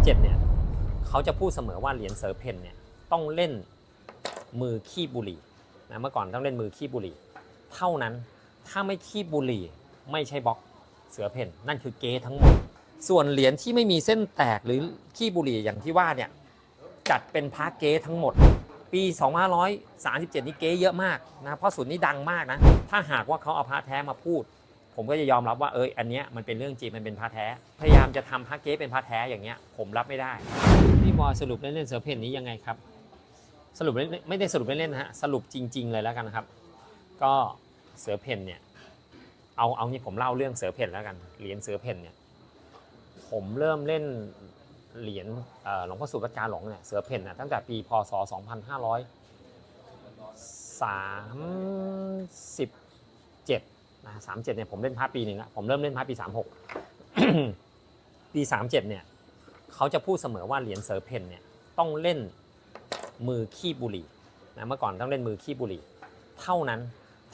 37เนี่ยเขาจะพูดเสมอว่าเหรียญเสือเพนเนี่ยต้องเล่นมือขี้บุหรี่นะเมื่อก่อนต้องเล่นมือขี้บุหรี่ เท่านั้นถ้าไม่ขี้บุหรี่ไม่ใช่บล็อกเสือเพนนั่นคือเกทั้งหมด ส่วนเหรียญที่ไม่มีเส้นแตกหรือขี้บุหรี่อย่างที่ว่าเนี่ยจัดเป็นพระเกทั้งหมด ปี 2537 นี่เกเยอะมากนะเพราะศูนย์นี้ดังมากนะถ้าหากว่าเขาเอาพระแท้มาพูด ผมก็จะยอมรับว่าเอยอันเนี้ยมันเป็นเรื่องจริงมันเป็นพระแท้ พยายามจะทำพระเก๊เป็นพระแท้อย่างเงี้ยผมรับไม่ได้พี่บอยสรุปเล่นๆเสือเพ่นนี้ยังไงครับ สรุปเล่นไม่ได้สรุปเล่นๆนะฮะสรุปจริง ๆ เลยแล้วกันนะครับ ก็เสือเพ่นเนี่ยเอาเอานี่ผมเล่าเรื่องเสือเพ่นแล้วกันเหรียญเสือเพ่นเนี่ยผมเริ่มเล่นเหรียญเอ่อหลวงพ่อสุวัดกาหลงเนี่ยเสือเพ่นน่ะตั้งแต่ปีพศ 2537 นะ37เนี่ยผมเล่นพาระปีหนึ่งละผมเริ่มเล่นพาระปี36ปี37เจ็ดเนี่ยเขาจะพูดเสมอว่าเหรียญเสือเพนเนี่ยต้องเล่นมือขี้บุหรี่นะเมื่อก่อนต้องเล่นมือขี้บุหรี่ เท่านั้น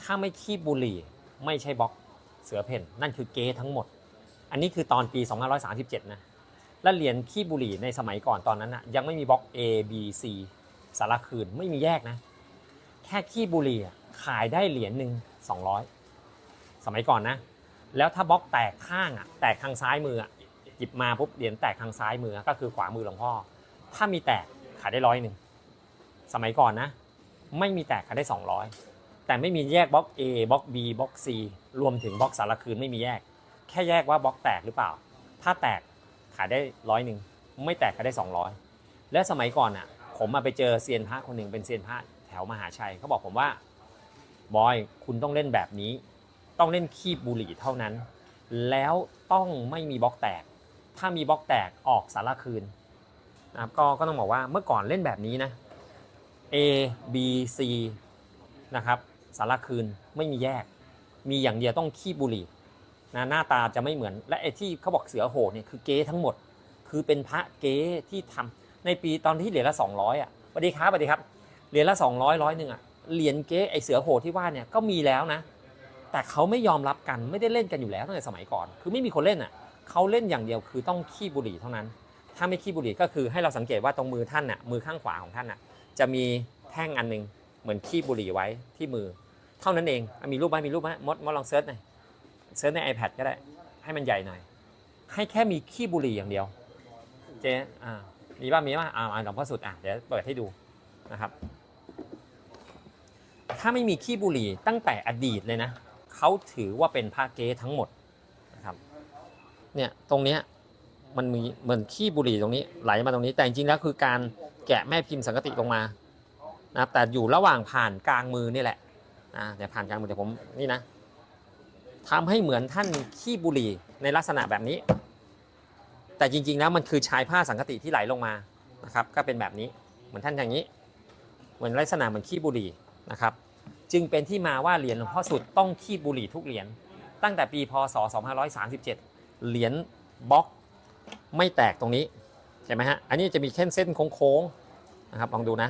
ถ้าไม่ขี้บุหรี่ไม่ใช่บล็อกเสือเพ่นนั่นคือเกทั้งหมด อันนี้คือตอนปี2537นะและเหรียญขี้บุหรี่ในสมัยก่อนตอนนั้นนะยังไม่มีบล็อก A B C สารคืนไม่มีแยกนะ แค่ขี้บุหรี่ขายได้เหรียญหนึ่ง200 สมัยก่อนนะ แล้วถ้าบล็อกแตกข้างอะแตกทางซ้ายมืออะหยิบมาปุ๊บเหรียญแตกทางซ้ายมือก็คือขวามือหลวงพ่อ ถ้ามีแตกขายได้ร้อยหนึ่งสมัยก่อนนะ ไม่มีแตกขายได้ 200 แต่ไม่มีแยกบล็อก A บล็อก B บล็อก C รวมถึงบล็อกสารคืนไม่มีแยก แค่แยกว่าบล็อกแตกหรือเปล่า ถ้าแตกขายได้ร้อยหนึ่งไม่แตกขายได้ 200 และสมัยก่อนอะผมมาไปเจอเซียนพระคนหนึ่งเป็นเซียนพระแถวมหาชัยเขาบอกผมว่าบอยคุณต้องเล่นแบบนี้ ต้องเล่นคีบบุหรี่เท่านั้น แล้วต้องไม่มีบล็อกแตก ถ้ามีบล็อกแตกออกสารคืนนะครับก็ก็ต้องบอกว่าเมื่อก่อนเล่นแบบนี้นะ A B C นะครับสารคืนไม่มีแยก มีอย่างเดียวต้องคีบบุหรี่นะหน้าตาจะไม่เหมือน และไอ้ที่เขาบอกเสือโหดเนี่ยคือเก๊ทั้งหมด คือเป็นพระเก๊ที่ทำในปีตอนที่เหรียญละ 200 อะสวัสดีครับสวัสดีครับ เหรียญละ 200ร้อยหนึ่งอะ เหรียญเก๊ไอเสือโหดที่ว่าเนี่ยก็มีแล้วนะ แต่เขาไม่ยอมรับกันไม่ได้เล่นกันอยู่แล้วตั้งแต่สมัยก่อน คือไม่มีคนเล่นอะเขาเล่นอย่างเดียวคือต้องขี้บุหรี่เท่านั้น ถ้าไม่ขี้บุหรี่ก็คือให้เราสังเกตว่าตรงมือท่านน่ะมือข้างขวาของท่านน่ะจะมีแท่งอันหนึงเหมือนขี้บุหรี่ไว้ที่มือ เท่านั้นเองมีรูปไหมมีรูปไหมมดมดลองเซิร์ชหน่อยเซิร์ชใน iPad ก็ได้ให้มันใหญ่หน่อย ให้แค่มีขี้บุหรี่อย่างเดียว เจ๊อ่ามีบ้างมีบ้างอ่าอ่าหลวงพ่อสุดอะเดี๋ยวเปิดให้ดูนะครับ ถ้าไม่มีขี้บุหรี่ตั้งแต่อดีตเลยนะ เขาถือว่าเป็นผ้าเก๊ทั้งหมดนะครับเนี่ยตรงเนี้ยมันมีเหมือนขี้บุหรี่ตรงนี้ไหลมาตรงนี้ แต่จริงๆแล้วคือการแกะแม่พิมพ์สังกติลงมานะครับแต่อยู่ระหว่างผ่านกลางมือนี่แหละอ่าเดี๋ยวผ่านกลางมือเดี๋ยวผมนี่นะทำให้เหมือนท่านขี้บุหรี่ในลักษณะแบบนี้ แต่จริงๆแล้วมันคือชายผ้าสังกติที่ไหลลงมานะครับ ก็เป็นแบบนี้เหมือนท่านอย่างนี้ เหมือนลักษณะเหมือนขี้บุหรี่นะครับ จึงเป็นที่มาว่าเหรียญหลวงพ่อสุดต้องขี้บุหรี่ทุกเหรียญตั้งแต่ปีพศ 2537 เหรียญบล็อกไม่แตกตรงนี้ใช่ไหมฮะอันนี้จะมีเส้นเส้นโค้งๆนะครับลองดูนะ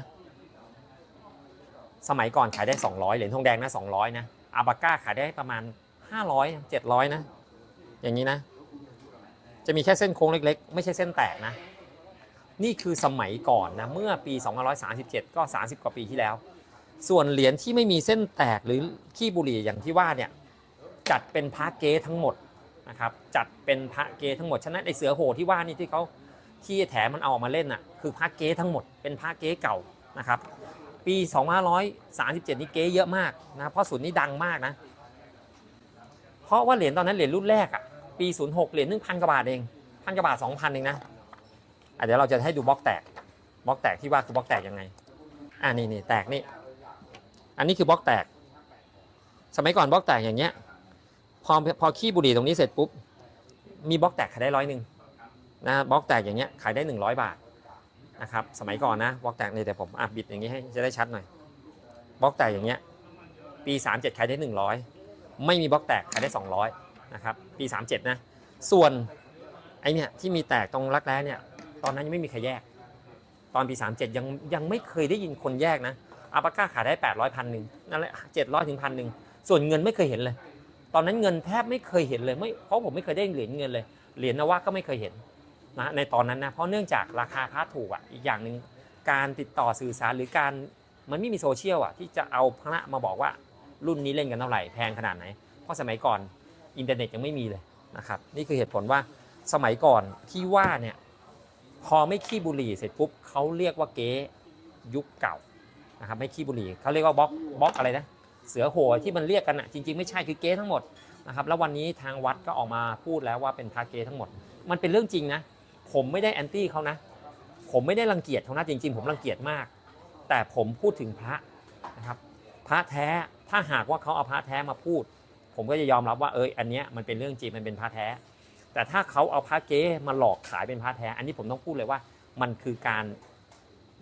สมัยก่อนขายได้ 200 เหรียญทองแดงนะ200 นะอาบาก้าขายได้ประมาณ 500 700 นะ อย่างนี้นะ จะมีแค่เส้นโค้งเล็ก ๆ ไม่ใช่เส้นแตกนะ นี่คือสมัยก่อนนะ เมื่อปี 2537 ก็ 30 กว่าปีที่แล้ว ส่วนเหรียญที่ไม่มีเส้นแตกหรือขี้บุหรี่อย่างที่ว่าเนี่ยจัดเป็นพระเก๊ทั้งหมดนะครับจัดเป็นพระเก๊ทั้งหมดฉะนั้นไอเสือโหที่ว่านี่ที่เขาที่แถมันเอาออกมาเล่นอะคือพระเก๊ทั้งหมดเป็นพระเก๊เก่านะครับปี 2537 นี่เก๊เยอะมากนะเพราะศูนย์นี้ดังมากนะ เพราะว่าเหรียญตอนนั้นเหรียญรุ่นแรกอะปี 06 เหรียญหนึ่งพันกว่าบาทเองพันกว่าบาท 2,000 เองนะเดี๋ยวเราจะให้ดูบล็อกแตกบล็อกแตกที่ว่าคือบล็อกแตกยังไงอ่านี่นี่แตกนี่ อันนี้คือบล็อกแตก สมัยก่อนบล็อกแตกอย่างเงี้ย พอพอขี้บุหรี่ตรงนี้เสร็จปุ๊บ มีบล็อกแตกขายได้ร้อยหนึ่งนะบล็อกแตกอย่างเงี้ยขายได้ 100 บาทนะครับ สมัยก่อนนะบล็อกแตกนี่แต่ผมอะบิดอย่างงี้ให้จะได้ชัดหน่อยบล็อกแตกอย่างเงี้ย ปี 37 ขายได้ 100 ไม่มีบล็อกแตกขายได้ 200นะครับ ปี 37 นะ ส่วนไอเนี่ยที่มีแตกตรงรักแร้เนี่ย ตอนนั้นยังไม่มีใครแยก ตอนปี 37 ยังยังไม่เคยได้ยินคนแยกนะ อาปาก้าขายได้800พันหนึ่งนั่นแหละ700ถึงพันหนึ่งส่วนเงินไม่เคยเห็นเลย ตอนนั้นเงินแทบไม่เคยเห็นเลยไม่เพราะผมไม่เคยได้เหรียญเงินเลยเหรียญนวะก็ไม่เคยเห็นนะในตอนนั้นนะเพราะเนื่องจากราคาพระถูกอะอีกอย่างหนึ่งการติดต่อสื่อสารหรือการมันไม่มีโซเชียลอะที่จะเอาพระมาบอกว่ารุ่นนี้เล่นกันเท่าไหร่แพงขนาดไหน เพราะสมัยก่อนอินเทอร์เน็ตยังไม่มีเลยนะครับนี่คือเหตุผลว่าสมัยก่อนที่ว่าเนี่ยพอไม่ขี้บุหรี่เสร็จปุ๊บเขาเรียกว่าเก๊ยุคเก่า นะครับไม่ขี้บุหรี่เขาเรียกว่าบล็อกบล็อกอะไรนะเสือโหยที่มันเรียกกันอะจริงๆไม่ใช่คือเก๊ทั้งหมดนะครับแล้ววันนี้ทางวัดก็ออกมาพูดแล้วว่าเป็นพระเก๊ทั้งหมด มันเป็นเรื่องจริงนะ ผมไม่ได้แอนตี้เขานะ ผมไม่ได้รังเกียจเขานะจริง ๆ ผมรังเกียจมาก แต่ผมพูดถึงพระนะครับพระแท้ถ้าหากว่าเขาเอาพระแท้มาพูด ผมก็จะยอมรับว่าเอออันเนี้ยมันเป็นเรื่องจริงมันเป็นพระแท้ แต่ถ้าเขาเอาพระเก๊มาหลอกขายเป็นพระแท้ อันนี้ผมต้องพูดเลยว่า มันคือการ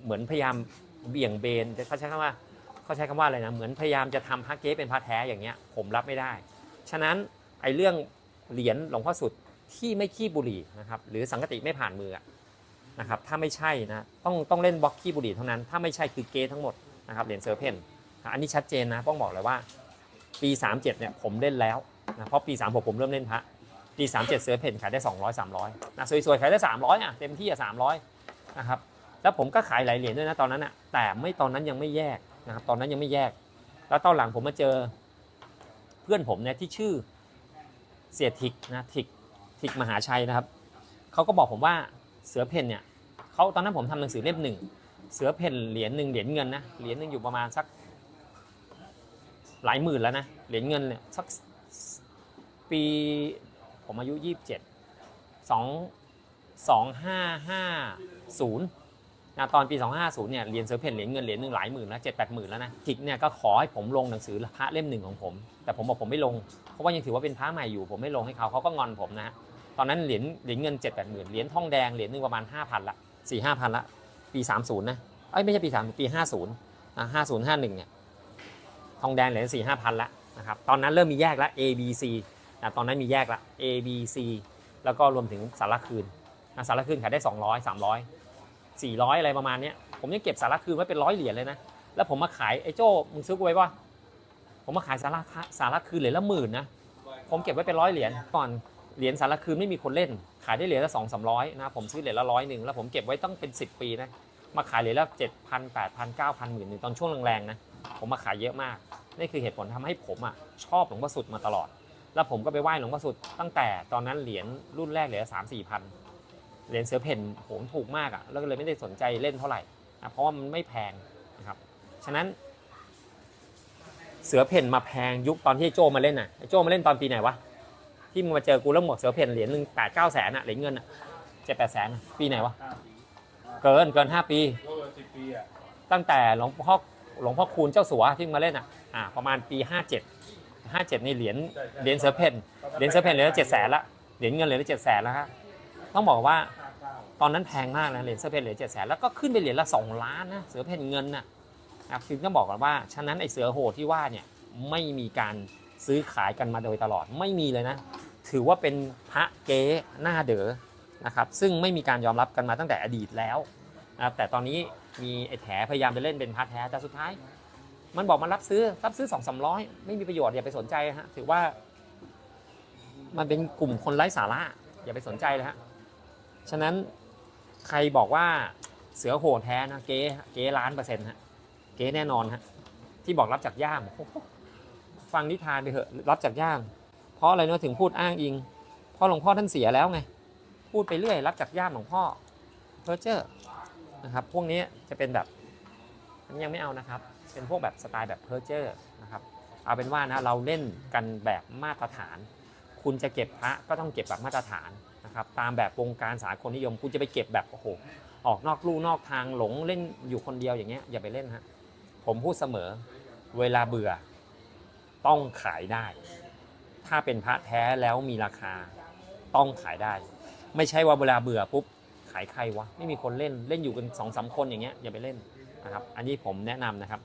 เหมือนพยายาม เบี่ยงเบนแต่เขาใช้คำว่าเขาใช้คำว่าอะไรนะเหมือนพยายามจะทำพระเก๊เป็นพระแท้อย่างเงี้ยผมรับไม่ได้ ฉะนั้นไอ้เรื่องเหรียญหลวงพ่อสุดที่ไม่ขี้บุหรี่นะครับหรือสังกติไม่ผ่านมือนะครับถ้าไม่ใช่นะต้องต้องเล่นบล็อกขี้บุหรี่เท่านั้น ถ้าไม่ใช่คือเก๊ทั้งหมดนะครับเหรียญเซอร์เพนอันนี้ชัดเจนนะต้องบอกเลยว่าปี 37เนี่ยผมเล่นแล้วนะเพราะปี 36 ผมเริ่มเล่นพระปี 37 เสือเพนขายได้ 200 300นะสวยๆ ขายได้ 300อะเต็มที่อะ300 นะครับ แล้วผมก็ขายหลายเหรียญด้วยนะตอนนั้นอะแต่ไม่ตอนนั้นยังไม่แยกนะครับตอนนั้นยังไม่แยก แล้วตอนหลังผมมาเจอเพื่อนผมเนี่ยที่ชื่อเสียทิกนะทิกทิกมหาชัยนะครับเขาก็บอกผมว่าเสือเพนเนี่ยเขาตอนนั้นผมทำหนังสือเล่มหนึ่งเสือเพนเหรียญหนึ่งเหรียญเงินนะเหรียญหนึ่งอยู่ประมาณสักหลายหมื่นแล้วนะเหรียญเงินเนี่ยสักปีผมอายุ27 2 2550นย์ะตอนปี 250เนี่ยเหรียญเซอร์เพนเหรียญเงินเหรียญหนึ่งหลายหมื่นแล้ว7 8หมื่นแล้วนะทิกเนี่ยก็ขอให้ผมลงหนังสือพระเล่มหนึ่งของผม แต่ผมบอกผมไม่ลง เพราะว่ายังถือว่าเป็นพระใหม่อยู่ ผมไม่ลงให้เขาเขาก็งอนผมนะฮะตอนนั้นเหรียญเหรียญเงิน7 8หมื่นเหรียญทองแดงเหรียญหนึ่งประมาณ5,000ละ4 5 0 0 0ละปี30นะเอ้ยไม่ใช่ปี3ปี50นะ50 51เนี่ยทองแดงเหรียญสี่ห้าพันละนะครับตอนนั้นเริ่มมีแยกแล้ว A B C นะตอนนั้นมีแยกละ A B C แล้วก็รวมถึงสารคืนสารคืนขายได้ 200 300 400 อะไรประมาณนี้ผมยังเก็บสาระคืนไว้เป็นร้อยเหรียญเลยนะ แล้วผมมาขายไอ้โจ้มึงซื้อกูไว้ป่ะผมมาขายสารคสาระคืนเหรียญละหมื่นนะ ผมเก็บไว้เป็นร้อยเหรียญก่อนเหรียญสาระคืนไม่มีคนเล่น ขายได้เหรียญละสองสามร้อยนะ ผมซื้อเหรียญละร้อยหนึ่งแล้วผมเก็บไว้ต้องเป็น 10 ปีนะ มาขายเหรียญละเจ็ดพันแปดพันเก้าพันหมื่นหนึ่งตอนช่วงแรงๆนะ ผมมาขายเยอะมาก นี่คือเหตุผลทำให้ผมอะชอบหลวงพ่อสุดมาตลอด แล้วผมก็ไปไหว้หลวงพ่อสุดตั้งแต่ตอนนั้นเหรียญรุ่นแรกเหรียญสามสี่พัน เหรียญเสือเพ่นผมถูกมากอะแล้วก็เลยไม่ได้สนใจเล่นเท่าไหร่นะเพราะว่ามันไม่แพงนะครับ ฉะนั้น เสือเพ่นมาแพงยุคตอนที่ไอ้โจมาเล่นน่ะไอ้โจมาเล่นตอนปีไหนวะที่มึงมาเจอกูแล้วหมวกเสือเพ่นเหรียญหนึ่งแปดเก้าแสนอะเหรียญเงินอะเจ็ดแปดแสนอะปีไหนวะห้าปีเกินเกินห้าปีก็เกินสิบปีอะตั้งแต่หลวงพ่อหลวงพ่อคูณเจ้าสัวที่มาเล่นอะอ่าประมาณปี57 57นี่เหรียญเหรียญเสือเพนเหรียญเสือเพนเหรียญละเจ็ดแสนละเหรียญเงินเหรียญละเจ็ดแสนแล้วฮะ ต้องบอกว่าห้าเก้าตอนนั้นแพงมากนะเหรียญเสือเพนเหรียญเจ็ดแสนแล้วก็ขึ้นไปเหรียญละสองล้านนะเสือเพนเงินน่ะนะครับคือต้องบอกกันว่าฉะนั้นไอ้เสือโหดที่ว่าเนี่ยไม่มีการซื้อขายกันมาโดยตลอดไม่มีเลยนะ ถือว่าเป็นพระเก๊หน้าเด๋อนะครับซึ่งไม่มีการยอมรับกันมาตั้งแต่อดีตแล้วนะครับแต่ตอนนี้มีไอ้แถพยายามไปเล่นเป็นพระแท้แต่สุดท้าย มันบอกมันรับซื้อรับซื้อสองสามร้อยไม่มีประโยชน์อย่าไปสนใจฮะถือว่า มันเป็นกลุ่มคนไร้สาระอย่าไปสนใจเลยฮะ ฉะนั้นใครบอกว่าเสือโหดแท้นะเก๊เก๊ล้านเปอร์เซ็นต์ฮะเก๊แน่นอนฮะที่บอกรับจากย่ามฟังนิทานไปเถอะรับจากย่ามเพราะอะไรเนาะถึงพูดอ้างอิงเพราะหลวงพ่อท่านเสียแล้วไง พูดไปเรื่อย รับจากย่ามหลวงพ่อเพอเจอร์นะครับพวกนี้จะเป็นแบบอันนี้ยังไม่เอานะครับ เป็นพวกแบบสไตล์แบบเพอเจอร์นะครับเอาเป็นว่านะเราเล่นกันแบบมาตรฐาน คุณจะเก็บพระก็ต้องเก็บแบบมาตรฐาน นะครับตามแบบวงการสากลนิยมคุณจะไปเก็บแบบโอ้โหออกนอกลู่นอกทางหลงเล่นอยู่คนเดียวอย่างเงี้ยอย่าไปเล่นฮะผมพูดเสมอเวลาเบื่อต้องขายได้ ถ้าเป็นพระแท้แล้วมีราคาต้องขายได้ ไม่ใช่ว่าเวลาเบื่อปุ๊บขายใครวะไม่มีคนเล่นเล่นอยู่กันสองสามคนอย่างเงี้ยอย่าไปเล่นนะครับ อันนี้ผมแนะนำนะครับ